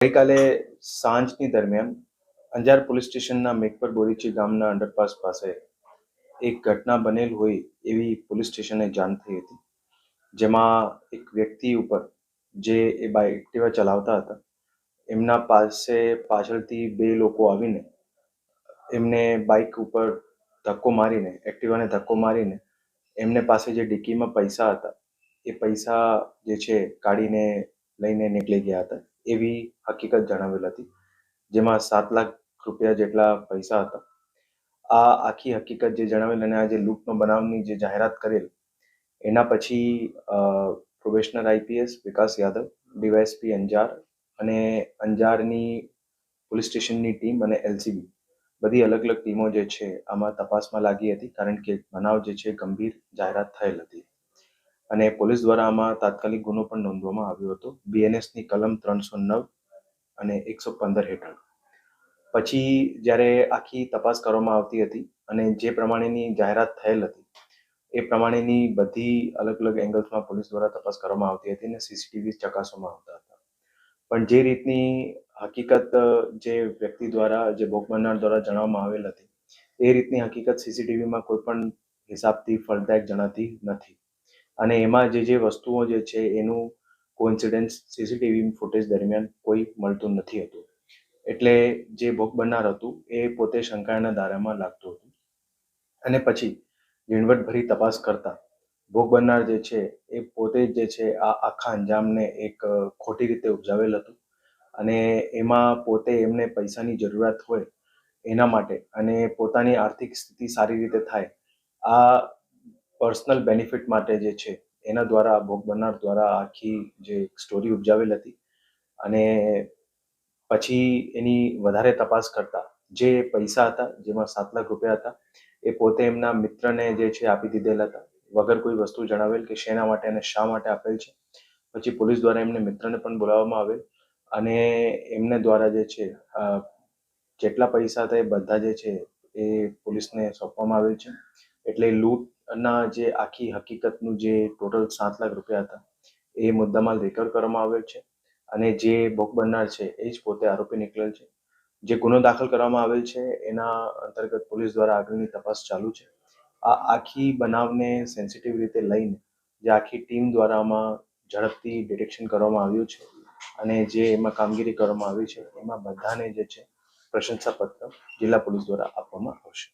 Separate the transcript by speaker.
Speaker 1: ગઈકાલે સાંજની દરમિયાન અંજાર પોલીસ સ્ટેશનના મેકપર બોરીચી ગામના અંડરપાસ પાસે એક ઘટના બનેલ હોય એવી પોલીસ સ્ટેશને જાણ થઈ હતી, જેમાં એક વ્યક્તિ ઉપર જે એ બાઇક એક્ટિવા ચલાવતા હતા, એમના પાસે પાછળથી બે લોકો આવીને એમને બાઇક ઉપર ધક્કો મારીને, એક્ટિવાને ધક્કો મારીને એમને પાસે જે ડિક્કીમાં પૈસા હતા, એ પૈસા જે છે કાઢીને લઈને નીકળી ગયા હતા. એવી હકીકત જણાવેલ હતી, જેમાં સાત લાખ રૂપિયા જેટલા પૈસા હતા. આ આખી હકીકત જે જણાવેલ અને આ જે લૂંટનો બનાવની જે જાહેરાત કરેલ, એના પછી probationer IPS Vikas Yadav DYSP Anjar અને અંજારની પોલીસ સ્ટેશનની ટીમ અને એલસીબી બધી અલગ અલગ ટીમો જે છે, આમાં તપાસમાં લાગી હતી કારણ કે બનાવ જે છે, ગંભીર જાહેરાત થયેલ હતી. અને પોલીસ દ્વારા આમાં તાત્કાલિક ગુનો પણ નોંધવામાં આવ્યો હતો. બીએનએસની કલમ ત્રણસો નવ અને એકસો પંદર હેઠળ. પછી જ્યારે આખી તપાસ કરવામાં આવતી હતી અને જે પ્રમાણેની જાહેરાત થયેલ હતી, એ પ્રમાણેની બધી અલગ અલગ એંગલ્સમાં પોલીસ દ્વારા તપાસ કરવામાં આવતી હતી અને સીસીટીવી ચકાસવામાં આવતા હતા. પણ જે રીતની હકીકત જે વ્યક્તિ દ્વારા, જે ભોગ બનનાર દ્વારા જણાવવામાં આવેલ હતી, એ રીતની હકીકત સીસીટીવીમાં કોઈ પણ હિસાબથી ફળદાયક જણાતી નથી. અને એમાં જે જે વસ્તુઓ જે છે, એનું કોઇન્સિડન્સ સીસીટીવી ફૂટેજ દરમિયાન કોઈ મળતું નથી હતું. એટલે જે ભોગ બનનાર હતું, એ પોતે શંકાના દાયરામાં લાગતું હતું. અને પછી ઝીણવટભરી તપાસ કરતા ભોગ બનનાર જે છે, એ પોતે જ છે, આ આખા અંજામને એક ખોટી રીતે ઉપજાવેલ હતું. અને એમાં પોતે એમને પૈસાની જરૂરિયાત હોય એના માટે અને પોતાની આર્થિક સ્થિતિ સારી રીતે થાય, આ પર્સનલ બેનિફિટ માટે જે છે, એના દ્વારા, ભોગ બનનાર દ્વારા આખી જે સ્ટોરી ઉપજાવેલ હતી. અને પછી એની વધારે તપાસ કરતા જે પૈસા હતા, જેમાં સાત લાખ રૂપિયા હતા, એ પોતે એમના મિત્રને જે છે આપી દીધેલા હતા. વગર કોઈ વસ્તુ જણાવેલ કે શેના માટે અને શા માટે આપેલ છે. પછી પોલીસ દ્વારા એમને મિત્રને પણ બોલાવવામાં આવેલ. અને એમને દ્વારા જે છે જેટલા પૈસા હતા એ બધા જે છે એ પોલીસને સોંપવામાં આવેલ છે. એટલે લૂંટના જે આખી હકીકતનું જે ટોટલ સાત લાખ રૂપિયા હતા, એ મુદ્દામાં રિકવર કરવામાં આવેલ છે. અને જે ભોગ બનનાર છે, એ જ પોતે આરોપી નીકળેલ છે. જે ગુનો દાખલ કરવામાં આવેલ છે, એના અંતર્ગત પોલીસ દ્વારા આગળની તપાસ ચાલુ છે. આ આખી બનાવને સેન્સિટિવ રીતે લઈને જે આખી ટીમ દ્વારા આમાં ઝડપથી ડિટેક્શન કરવામાં આવ્યું છે અને જે એમાં કામગીરી કરવામાં આવી છે, એમાં બધાને જે છે પ્રશંસાપત્ર જિલ્લા પોલીસ દ્વારા આપવામાં આવશે.